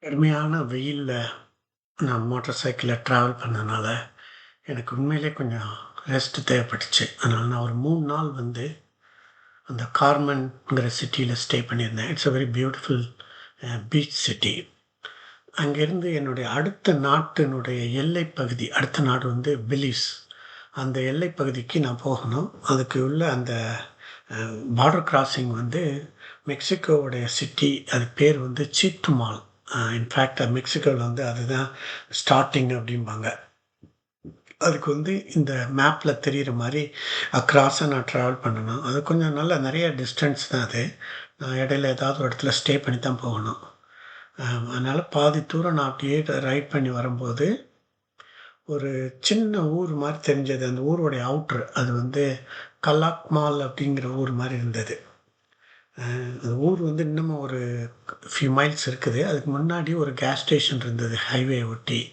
கடுமையான வெயிலில் நான் மோட்டர் சைக்கிளில் ட்ராவல் பண்ணதுனால எனக்கு உண்மையிலே கொஞ்சம் ரெஸ்ட் தேவைப்பட்டுச்சு. அதனால் நான் ஒரு மூணு நாள் வந்து அந்த கார்மன்ங்கிற சிட்டியில் ஸ்டே பண்ணியிருந்தேன். It's a very beautiful beach city. அங்கேருந்து என்னுடைய அடுத்த நாட்டினுடைய எல்லை பகுதி, அடுத்த நாடு வந்து பெலிஸ். அந்த எல்லை பகுதிக்கு நான் போகணும். அதுக்கு உள்ள அந்த uh, பார்டர் கிராசிங் வந்து மெக்சிகோவுடைய சிட்டி. அது பேர் வந்து சீட்டுமால். இன்ஃபேக்ட் மெக்சிகோவில் வந்து அதுதான் ஸ்டார்டிங் அப்படிம்பாங்க. அதுக்கு வந்து இந்த மேப்பில் தெரிகிற மாதிரி அக்ராஸாக நான் ட்ராவல் பண்ணணும். அது கொஞ்சம் நல்ல நிறைய டிஸ்டன்ஸ் தான் அது. நான் இடையில ஏதாவது ஒரு இடத்துல ஸ்டே பண்ணி தான் போகணும். அதனால் பாதி தூரம் நான் அப்படியே ரைட் பண்ணி வரும்போது, ஒரு சின்ன ஊர் மாதிரி தெரிஞ்சது. அந்த ஊருடைய அவுட்ரு அது வந்து கலாக்மால் அப்படிங்கிற ஊர் மாதிரி இருந்தது. அந்த ஊர் வந்து இன்னமும் ஒரு ஃபியூ மைல்ஸ் இருக்குது. அதுக்கு முன்னாடி ஒரு கேஸ் ஸ்டேஷன் இருந்தது ஹைவே ஒட்டி.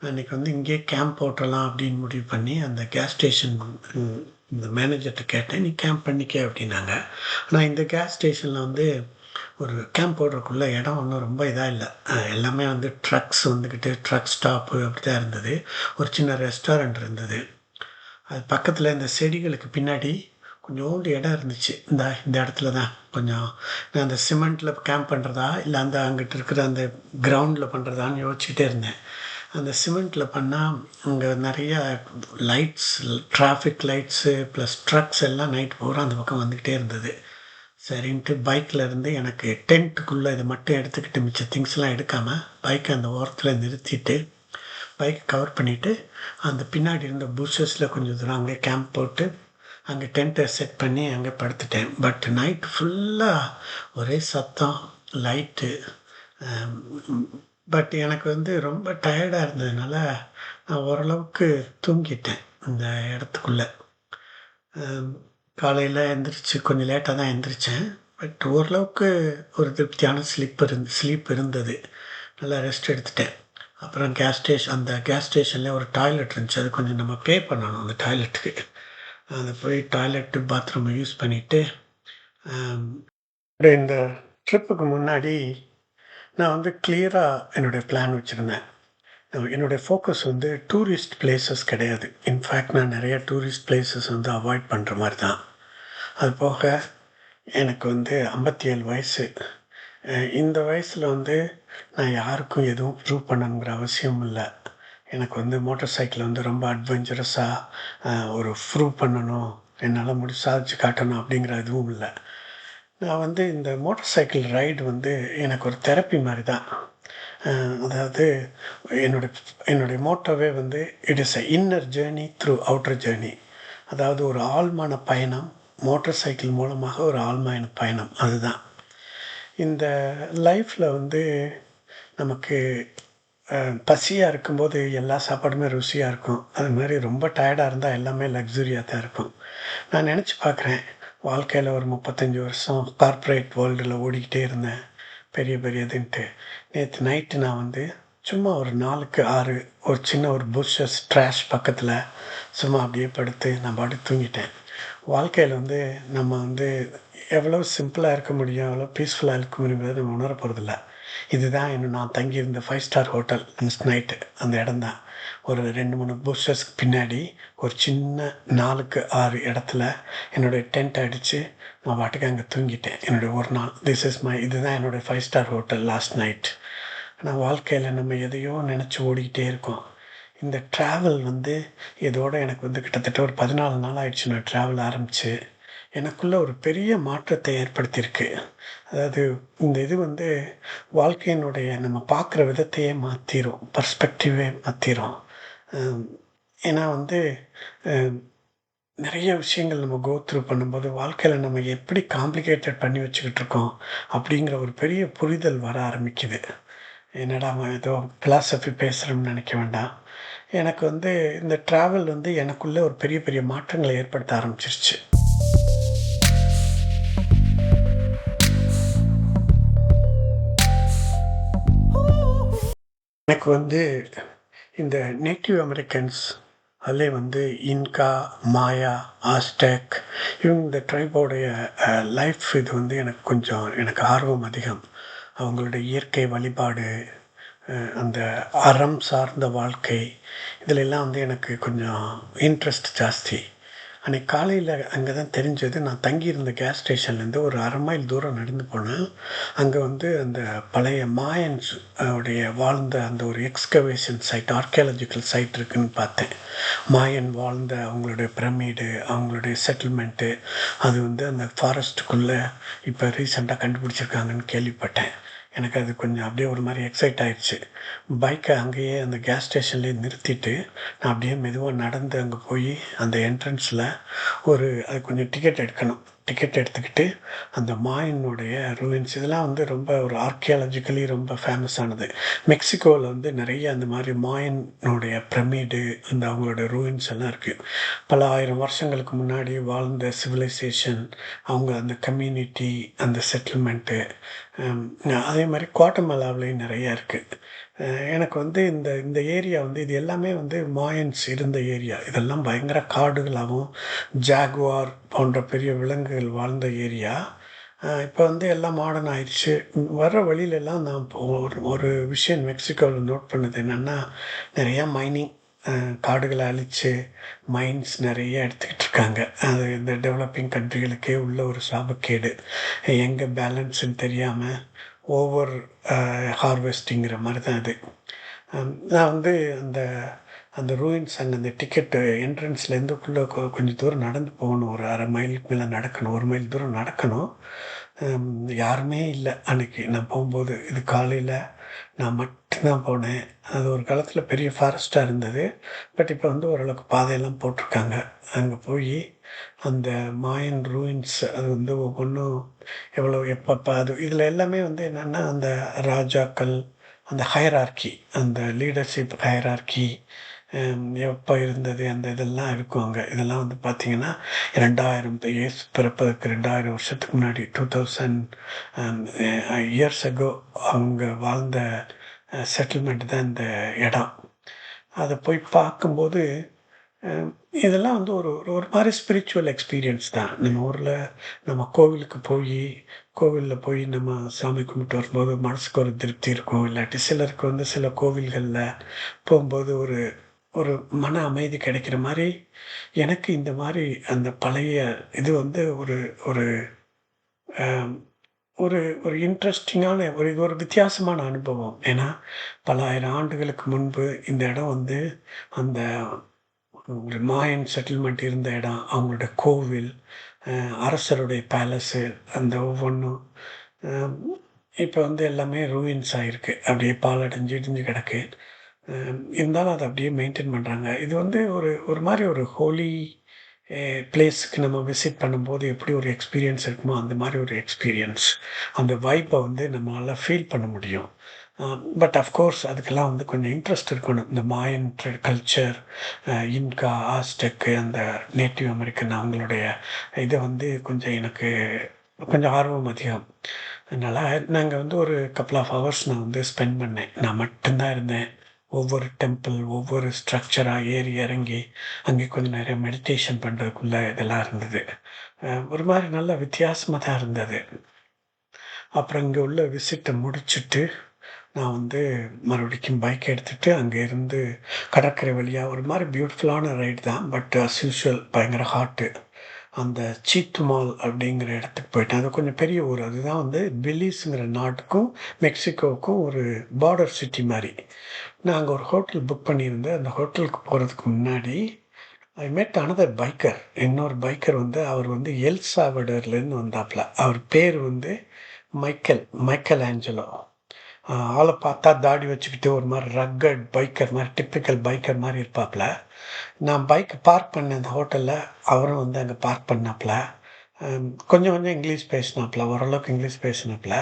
அன்றைக்கி வந்து இங்கேயே கேம்ப் போட்டுறலாம் அப்படின்னு முடிவு பண்ணி, அந்த கேஸ் ஸ்டேஷன் இந்த மேனேஜர்கிட்ட கேட்டேன். "நீ கேம்ப் பண்ணிக்க" அப்படின்னாங்க. ஆனால் இந்த கேஸ் ஸ்டேஷனில் வந்து ஒரு கேம்ப் போடுறதுக்குள்ள இடம் ஒன்றும் ரொம்ப இதாக இல்லை எல்லாமே வந்து ட்ரக்ஸ் வந்துக்கிட்டு ட்ரக் ஸ்டாப்பு அப்படி தான் இருந்தது. ஒரு சின்ன ரெஸ்டாரண்ட் இருந்தது. அது பக்கத்தில் இந்த செடிகளுக்கு பின்னாடி கொஞ்சோண்டு இடம் இருந்துச்சு. இந்த இந்த இடத்துல தான் கொஞ்சம் நான் அந்த சிமெண்ட்டில் கேம்ப் பண்ணுறதா இல்லை அந்த அங்கிட்டு இருக்கிற அந்த கிரவுண்டில் பண்ணுறதான்னு யோசிச்சுட்டே இருந்தேன். அந்த சிமெண்ட்டில் பண்ணால் அங்கே நிறையா lights, traffic lights plus trucks எல்லாம் நைட் பூரா அந்த பக்கம் வந்துகிட்டே இருந்தது. சரின்ட்டு பைக்கில் இருந்து எனக்கு டென்ட்டுக்குள்ளே இதை மட்டும் எடுத்துக்கிட்டு மிச்ச திங்ஸ்லாம் எடுக்காமல் பைக்கை அந்த ஓரத்தில் நிறுத்திட்டு, பைக் கவர் பண்ணிவிட்டு அந்த பின்னாடி இருந்த புஷஸ்ல கொஞ்சம் தூரம் அங்கே கேம்ப் போட்டு, அங்கே டென்ட்டை செட் பண்ணி அங்கே படுத்துட்டேன். பட் நைட் ஃபுல்லாக ஒரே சத்தம், லைட்டு. பட் எனக்கு வந்து ரொம்ப டயர்டாக இருந்ததுனால, நான் ஓரளவுக்கு தூங்கிட்டேன். அந்த இடத்துக்குள்ளே காலையில் காலையில எந்திரிச்சு கொஞ்சம் லேட்டாக தான் எந்திரிச்சேன். பட் ஓரளவுக்கு ஒரு திருப்தியான ஸ்லீப் இருந்து ஸ்லீப் இருந்தது. நல்லா ரெஸ்ட் எடுத்துட்டேன். அப்புறம் கேஸ் ஸ்டேஷன் அந்த கேஸ் ஸ்டேஷனில் ஒரு டாய்லெட் இருந்துச்சு. அது கொஞ்சம் நம்ம பே பண்ணணும் அந்த டாய்லெட்டுக்கு. அதை போய் டாய்லெட், பாத்ரூமை யூஸ் பண்ணிவிட்டு இந்த ட்ரிப்புக்கு முன்னாடி நான் வந்து கிளியராக என்னுடைய பிளான் வச்சுருந்தேன் என்னுடைய ஃபோக்கஸ் வந்து டூரிஸ்ட் பிளேசஸ் கிடையாது. இன்ஃபேக்ட் நான் நிறைய டூரிஸ்ட் பிளேசஸ் வந்து அவாய்ட் பண்ணுற மாதிரி தான். அது போக எனக்கு வந்து 57 வயசு. இந்த வயசில் வந்து நான் யாருக்கும் எதுவும் ப்ரூவ் பண்ணணுங்கிற அவசியம் இல்லை எனக்கு வந்து மோட்டார் சைக்கிள் வந்து ரொம்ப அட்வென்ச்சரஸாக ஒரு ப்ரூவ் பண்ணணும், என்னால் முடி சாதிச்சு காட்டணும் அப்படிங்கிற எதுவும் இல்லை நான் வந்து இந்த மோட்டார் சைக்கிள் ரைடு வந்து எனக்கு ஒரு தெரப்பி மாதிரி தான். அதாவது என்னுடைய என்னுடைய மோட்டோவே வந்து it is a inner journey through outer journey அதாவது ஒரு ஆழ்மான பயணம், மோட்டார் சைக்கிள் மூலமாக ஒரு ஆழ்மான பயணம். அதுதான். இந்த லைஃப்பில் வந்து நமக்கு பசியாக இருக்கும்போது எல்லா சாப்பாடுமே ருசியாக இருக்கும். அது மாதிரி ரொம்ப டயர்டாக இருந்தால் எல்லாமே லக்ஸுரியாக தான் இருக்கும். நான் நினச்சி பார்க்குறேன். வாழ்க்கையில் ஒரு 35 வருஷம் கார்ப்பரேட் வேர்ல்டில் ஓடிக்கிட்டே இருந்தேன். பெரிய பெரிய இதுன்ட்டு. நைட்டு நான் வந்து சும்மா ஒரு 4க்கு 6 ஒரு சின்ன ஒரு புஷஸ் ட்ராஷ் பக்கத்தில் சும்மா அப்படியே படுத்து நான் பாட்டு தூங்கிட்டேன். வாழ்க்கையில் வந்து நம்ம வந்து எவ்வளோ சிம்பிளாக இருக்க முடியும், எவ்வளோ பீஸ்ஃபுல்லாக இருக்க முடியுங்கிறத நம்ம உணர போகிறதில்ல இதுதான் என்ன நான் தங்கியிருந்த five star hotel last night. அந்த இடம் தான். ஒரு 2, 3 புஷஸ்க்கு பின்னாடி ஒரு சின்ன 4க்கு 6 இடத்துல என்னுடைய டென்ட் அடித்து நான் பாட்டுக்கு அங்கே தூங்கிட்டேன். என்னுடைய ஒரு நாள். திஸ் இஸ் மை இதுதான் என்னுடைய five star hotel last night. ஆனால் வாழ்க்கையில் நம்ம எதையோ நினச்சி ஓடிக்கிட்டே இருக்கோம். இந்த ட்ராவல் வந்து இதோட எனக்கு வந்து கிட்டத்தட்ட ஒரு 14 நாள் ஆயிடுச்சு நான் ட்ராவல் ஆரம்பித்து எனக்குள்ளே ஒரு பெரிய மாற்றத்தை ஏற்படுத்தியிருக்கு. அதாவது இந்த இது வந்து வாழ்க்கையினுடைய நம்ம பார்க்குற விதத்தையே மாற்றிடும் பர்ஸ்பெக்டிவே மாற்றிடும் ஏன்னா வந்து நிறைய விஷயங்கள் நம்ம கோ த்ரூ பண்ணும்போது, வாழ்க்கையில் நம்ம எப்படி காம்ப்ளிகேட்டட் பண்ணி வச்சுக்கிட்டு இருக்கோம், அப்படிங்கிற ஒரு பெரிய புரிதல் வர ஆரம்பிக்குது. என்னடா அவன் ஏதோ ஃபிலாசபி பேசுகிறோம்னு நினைக்க வேண்டாம். எனக்கு வந்து இந்த ட்ராவல் வந்து எனக்குள்ளே ஒரு பெரிய பெரிய மாற்றங்களை ஏற்படுத்த ஆரம்பிச்சிருச்சு. எனக்கு வந்து இந்த நேட்டிவ் அமெரிக்கன்ஸ் அதிலே வந்து இன்கா, மாயா, ஆஸ்டேக் இவங்க இந்த ட்ரைபோடைய லைஃப் இது வந்து எனக்கு கொஞ்சம் எனக்கு ஆர்வம் அதிகம். அவங்களுடைய இயற்கை வழிபாடு அந்த அறம் சார்ந்த வாழ்க்கை இதிலெல்லாம் வந்து எனக்கு கொஞ்சம் இன்ட்ரெஸ்ட் ஜாஸ்தி அன்றைக்கி காலையில் அங்கே தான் தெரிஞ்சது. நான் தங்கியிருந்த கேஸ் ஸ்டேஷன்லேருந்து ஒரு அரை மைல் தூரம் நடந்து போனேன். அங்கே வந்து அந்த பழைய மாயன்ஸ் உடைய வாழ்ந்த அந்த ஒரு எக்ஸ்கவேஷன் சைட் ஆர்கியாலஜிக்கல் சைட் இருக்குன்னு பார்த்தேன். மாயன் வாழ்ந்த அவங்களுடைய பிரமிடு அவங்களுடைய செட்டில்மெண்ட்டு அது வந்து அந்த ஃபாரஸ்ட்டுக்குள்ளே இப்போ ரீசெண்டாக கண்டுபிடிச்சிருக்காங்கன்னு கேள்விப்பட்டேன். எனக்கு அது கொஞ்சம் அப்படியே ஒரு மாதிரி எக்ஸைட் ஆயிடுச்சு. பைக்கை அங்கேயே அந்த கேஸ் ஸ்டேஷன்லேயே நிறுத்திட்டு நான் அப்படியே மெதுவாக நடந்து அங்கே போய் அந்த என்ட்ரன்ஸில் ஒரு அது கொஞ்சம் டிக்கெட் எடுக்கணும். டிக்கெட் எடுத்துக்கிட்டு அந்த மாயனுடைய ரூயின்ஸ் இதெல்லாம் வந்து ரொம்ப ஒரு ஆர்கியாலஜிக்கலி ரொம்ப ஃபேமஸானது மெக்சிகோவில் வந்து நிறைய அந்த மாதிரி மாயனுடைய பிரமிடு அந்த அவங்களோட ரூயின்ஸ் எல்லாம் இருக்குது பல ஆயிரம் வருஷங்களுக்கு முன்னாடி வாழ்ந்த சிவிலைசேஷன் அவங்க அந்த கம்யூனிட்டி அந்த செட்டில்மெண்ட்டு அதே மாதிரி குவாட்டமலாவிலையும் நிறையா இருக்குது எனக்கு வந்து இந்த இந்த ஏரியா வந்து இது எல்லாமே வந்து மாயன்ஸ் இருந்த ஏரியா இதெல்லாம் பயங்கர காடுகளாகவும் ஜாகுவார் போன்ற பெரிய விலங்குகள் வாழ்ந்த ஏரியா. இப்போ வந்து எல்லாம் மாடர்ன் ஆயிடுச்சு வர்ற வழியிலெல்லாம் நான் இப்போ ஒரு ஒரு விஷயம் மெக்சிகோவில் நோட் பண்ணது என்னென்னா நிறையா மைனிங் காடுகளை அழித்து மைன்ஸ் நிறைய எடுத்துக்கிட்டு இருக்காங்க. அது இந்த டெவலப்பிங் கண்ட்ரிகளுக்கே உள்ள ஒரு சாபக்கேடு. எங்கே பேலன்ஸ்ன்னு தெரியாமல் ஓவர் ஹார்வெஸ்டிங்கிற மாதிரி தான் அது. நான் வந்து அந்த அந்த ரூயின்ஸ் அங்கே அந்த டிக்கெட்டு என்ட்ரன்ஸ்லேருந்து உள்ளே கொஞ்சம் தூரம் நடந்து போகணும். ஒரு அரை மைலுக்கு மேலே நடக்கணும். ஒரு மைல் தூரம் நடக்கணும். யாருமே இல்லை அன்றைக்கி நான் போகும்போது இது காலையில் நான் மட்டும்தான் போனேன். அது ஒரு காலத்தில் பெரிய ஃபாரஸ்ட்டாக இருந்தது. பட் இப்போ வந்து ஓரளவுக்கு பாதையெல்லாம் போட்டிருக்காங்க. அங்கே போய் அந்த மாயன் ரூயின்ஸ் அது வந்து ஒவ்வொன்றும் எவ்வளோ எப்பப்போ அது இதில் எல்லாமே வந்து என்னென்னா அந்த ராஜாக்கள் அந்த ஹயரார்கி அந்த லீடர்ஷிப் ஹயரார்கி எப்போ இருந்தது அந்த இதெல்லாம் இருக்கும் அங்கே. இதெல்லாம் வந்து பார்த்தீங்கன்னா ரெண்டாயிரம் இயர்ஸ் பிறப்பதற்கு ரெண்டாயிரம் வருஷத்துக்கு முன்னாடி டூ தௌசண்ட் இயர்ஸ் அகோ அவங்க வாழ்ந்த செட்டில்மெண்ட் தான் இந்த இடம். அதை போய் பார்க்கும்போது இதெல்லாம் வந்து ஒரு ஒரு- ஒரு மாதிரி ஸ்பிரிச்சுவல் எக்ஸ்பீரியன்ஸ் தான். நம்ம ஊரில் நம்ம கோவிலுக்கு போய் கோவிலில் போய் நம்ம சாமி கும்பிட்டு வரும்போது மனசுக்கு ஒரு திருப்தி இருக்கும். இல்லாட்டி சிலருக்கு வந்து சில கோவில்களில் போகும்போது ஒரு ஒரு மன அமைதி கிடைக்கிற மாதிரி எனக்கு இந்த மாதிரி அந்த பழைய இது வந்து ஒரு ஒரு ஒரு ஒரு இன்ட்ரெஸ்டிங்கான ஒரு இது ஒரு வித்தியாசமான அனுபவம். ஏன்னா பல ஆயிரம் ஆண்டுகளுக்கு முன்பு இந்த இடம் வந்து அந்த ஒரு மாயன் செட்டில்மெண்ட் இருந்த இடம் அவங்களோட கோவில் அரசருடைய பேலஸு அந்த ஒவ்வொன்றும் இப்போ வந்து எல்லாமே ரூயின்ஸ் ஆகிருக்கு அப்படியே பாலடைஞ்சு இடிஞ்சு கிடக்கு. இருந்தாலும் அதை அப்படியே மெயின்டைன் பண்ணுறாங்க இது வந்து ஒரு ஒரு மாதிரி ஒரு ஹோலி பிளேஸுக்கு eh, நம்ம விசிட் பண்ணும்போது எப்படி ஒரு எக்ஸ்பீரியன்ஸ் இருக்குமோ அந்த மாதிரி ஒரு எக்ஸ்பீரியன்ஸ் அந்த வைப்பை வந்து நம்மளால் ஃபீல் பண்ண முடியும். பட் அஃப்கோர்ஸ் அதுக்கெல்லாம் வந்து கொஞ்சம் இன்ட்ரெஸ்ட் இருக்கணும். இந்த மாயன் கல்ச்சர் இன்கா ஆஸ்டெக்கு அந்த நேட்டிவ் அமெரிக்கன் அவங்களுடைய இதை வந்து கொஞ்சம் எனக்கு கொஞ்சம் ஆர்வம் அதிகம். அதனால் நாங்கள் வந்து ஒரு கப்பல் ஆஃப் ஹவர்ஸ் நான் வந்து ஸ்பெண்ட் பண்ணேன். நான் மட்டும்தான் இருந்தேன். ஒவ்வொரு டெம்பிள் ஒவ்வொரு ஸ்ட்ரக்சராக ஏறி இறங்கி அங்கே கொஞ்சம் நிறைய மெடிடேஷன் பண்ணுறதுக்குள்ளே இதெல்லாம் இருந்தது. ஒரு மாதிரி நல்ல வித்தியாசமாக தான் இருந்தது. அப்புறம் இங்கே உள்ள விசிட்டை முடிச்சுட்டு நான் வந்து மறுபடிக்கும் பைக் எடுத்துகிட்டு அங்கே இருந்து கடற்கரை வழியாக ஒரு மாதிரி பியூட்டிஃபுல்லான ரைடு தான். பட் அஸ் யூஷுவல் பயங்கர ஹாட்டு அந்த சீத்துமால் அப்படிங்கிற இடத்துக்கு போயிட்டேன். அது கொஞ்சம் பெரிய ஊர். அதுதான் வந்து பெலிஸுங்கிற நாட்டுக்கும் மெக்சிகோவுக்கும் ஒரு பார்டர் சிட்டி மாதிரி. நான் அங்கே ஒரு ஹோட்டல் புக் பண்ணியிருந்தேன். அந்த ஹோட்டலுக்கு போகிறதுக்கு முன்னாடி ஐ மெட் அனதர் பைக்கர் இன்னொரு பைக்கர் வந்து அவர் வந்து எல் சாவடர்லேருந்து வந்தாப்புல. அவர் பேர் வந்து மைக்கேல் மைக்கேல் ஆஞ்சலோ ஆளை பார்த்தா தாடி வச்சுக்கிட்டு ஒரு மாதிரி ரக்கட் பைக்கர் மாதிரி டிப்பிக்கல் பைக்கர் மாதிரி இருப்பாப்புல. நான் பைக் பார்க் பண்ண அந்த ஹோட்டலில் அவரும் வந்து அங்கே பார்க் பண்ணாப்புல. கொஞ்சம் கொஞ்சம் இங்கிலீஷ் பேசினாப்புல. ஓரளவுக்கு இங்கிலீஷ் பேசினாப்புல.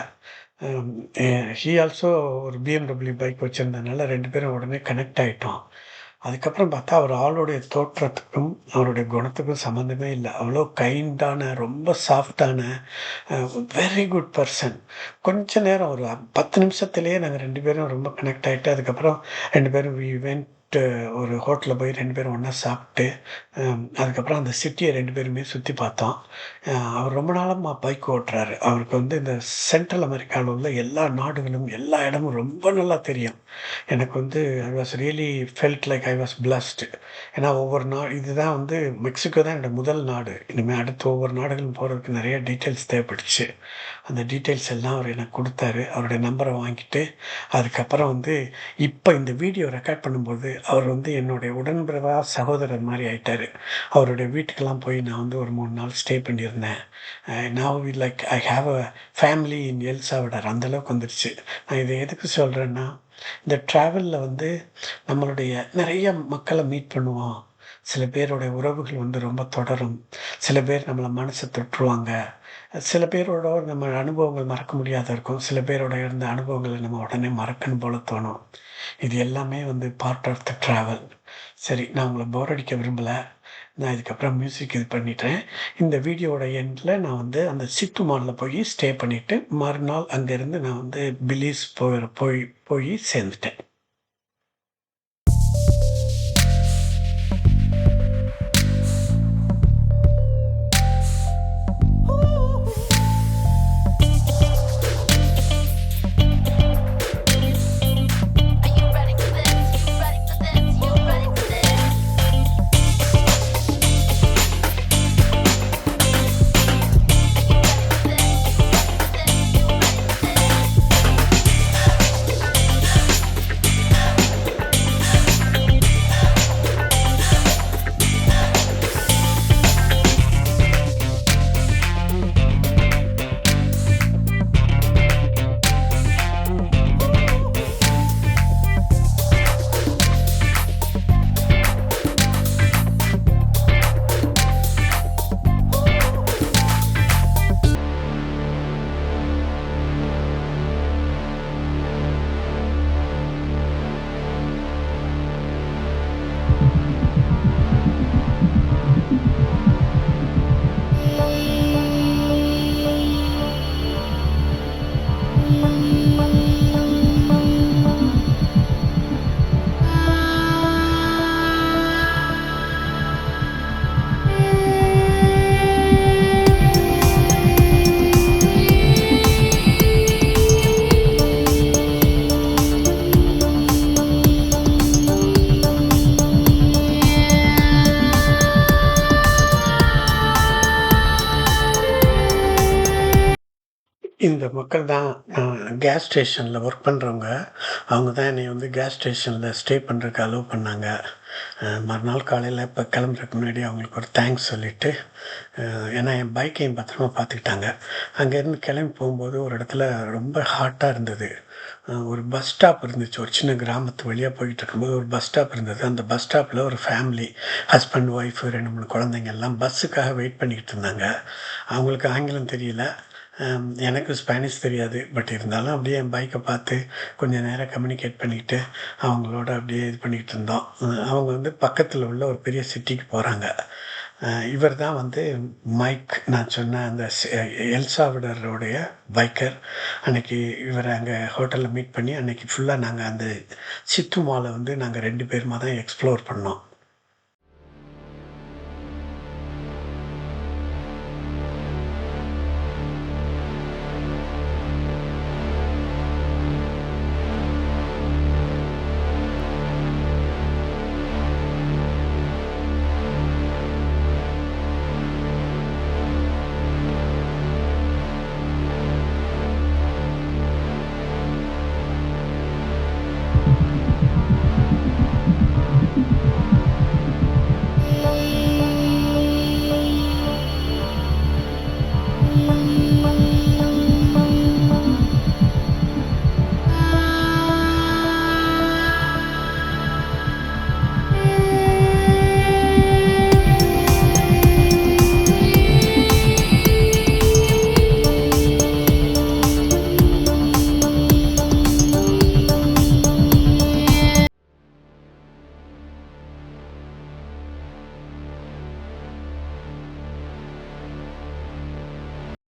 ஹீ ஆல்சோ ஒரு பிஎம்டபிள்யூ பைக் வச்சுருந்ததுனால ரெண்டு பேரும் உடனே கனெக்ட் ஆகிட்டோம் அதுக்கப்புறம் பார்த்தா அவர் ஆளுடைய தோற்றத்துக்கும் அவருடைய குணத்துக்கும் சம்மந்தமே இல்லை. அவ்வளோ கைண்டான ரொம்ப சாஃப்டான வெரி குட் பர்சன் கொஞ்ச நேரம் ஒரு பத்து நிமிஷத்துலேயே நாங்கள் ரெண்டு பேரும் ரொம்ப கனெக்ட் ஆகிட்டு அதுக்கப்புறம் ரெண்டு பேரும் வி வென் சாப்பிட்டு ஒரு ஹோட்டலில் போய் ரெண்டு பேரும் ஒன்றா சாப்பிட்டு, அதுக்கப்புறம் அந்த சிட்டியை ரெண்டு பேருமே சுற்றி பார்த்தோம். அவர் ரொம்ப நாளாக பைக் ஓட்டுறாரு. அவருக்கு வந்து இந்த சென்ட்ரல் அமெரிக்காவில் உள்ள எல்லா நாடுகளும், எல்லா இடமும் ரொம்ப நல்லா தெரியும். எனக்கு வந்து I was really felt like I was blessed. ஏன்னா ஒவ்வொரு நா இதுதான் வந்து மெக்சிகோ தான் என்னோடய முதல் நாடு. இனிமேல் அடுத்து ஒவ்வொரு நாடுகளும் போகிறதுக்கு நிறைய டீட்டெயில்ஸ் தேவைப்பட்டுச்சு. அந்த டீட்டெயில்ஸ் எல்லாம் அவர் எனக்கு கொடுத்தாரு அவருடைய நம்பரை வாங்கிட்டு, அதுக்கப்புறம் வந்து இப்போ இந்த வீடியோ ரெக்கார்ட் பண்ணும்போது, அவர் வந்து என்னுடைய உடன்பிறவா சகோதரர் மாதிரி ஆயிட்டார் அவருடைய வீட்டுக்கெல்லாம் போய் நான் வந்து ஒரு மூணு நாள் ஸ்டே பண்ணியிருந்தேன். நான் we like I have a family in El Salvador அந்தளவுக்கு வந்துருச்சு. நான் இதை எதுக்கு சொல்கிறேன்னா இந்த ட்ராவலில் வந்து நம்மளுடைய நிறைய மக்களை மீட் பண்ணுவோம். சில பேருடைய உறவுகள் வந்து ரொம்ப தொடரும். சில பேர் நம்மளை மனசை தொற்றுவாங்க சில பேரோட நம்ம அனுபவங்கள் மறக்க முடியாத இருக்கும். சில பேரோட இருந்த அனுபவங்களை நம்ம உடனே மறக்கணும் போல தோணும். இது எல்லாமே வந்து பார்ட் ஆஃப் த ட்ராவல் சரி, நான் உங்களை போர் அடிக்க விரும்பலை நான் இதுக்கப்புறம் மியூசிக் இது பண்ணிட்டேன். இந்த வீடியோவோட எண்டில் நான் வந்து அந்த சித்து மாலில் போய் ஸ்டே பண்ணிவிட்டு மறுநாள் அங்கேருந்து நான் வந்து பிலீஸ் போய் போய் போய் சேர்ந்துட்டேன். மக்கள் தான் கேஸ் ஸ்டேஷனில் ஒர்க் பண்ணுறவங்க அவங்க தான் என்னை வந்து கேஸ் ஸ்டேஷனில் ஸ்டே பண்ணுறதுக்கு அலோவ் பண்ணாங்க. மறுநாள் காலையில் இப்போ கிளம்புறதுக்கு முன்னாடி அவங்களுக்கு ஒரு தேங்க்ஸ் சொல்லிவிட்டு ஏன்னா என் பைக்கையும் பத்திரமா பார்த்துக்கிட்டாங்க. அங்கேருந்து கிளம்பி போகும்போது ஒரு இடத்துல ரொம்ப ஹாட்டாக இருந்தது. ஒரு பஸ் ஸ்டாப் இருந்துச்சு. ஒரு சின்ன கிராமத்து வழியாக போயிட்டு இருக்கும்போது ஒரு பஸ் ஸ்டாப் இருந்தது. அந்த பஸ் ஸ்டாப்பில் ஒரு ஃபேமிலி ஹஸ்பண்ட், ஒய்ஃப் 2, 3 குழந்தைங்க எல்லாம் பஸ்ஸுக்காக வெயிட் பண்ணிக்கிட்டு இருந்தாங்க. அவங்களுக்கு ஆங்கிலம் தெரியல. எனக்கு ஸ்பானிஷ் தெரியாது. பட் இருந்தாலும் அப்படியே என் பைக்கை பார்த்து கொஞ்சம் நேரம் கம்யூனிகேட் பண்ணிக்கிட்டு, அவங்களோட அப்படியே இது பண்ணிக்கிட்டு இருந்தோம். அவங்க வந்து பக்கத்தில் உள்ள ஒரு பெரிய சிட்டிக்கு போகிறாங்க இவர் தான் வந்து மைக் நான் சொன்ன அந்த எல்சாவிடருடைய பைக்கர். அன்னைக்கு இவரை அங்கே ஹோட்டலில் மீட் பண்ணி அன்னைக்கு ஃபுல்லாக நாங்கள் அந்த சித்து மாலை வந்து நாங்கள் ரெண்டு பேருமா தான் எக்ஸ்ப்ளோர் பண்ணோம்.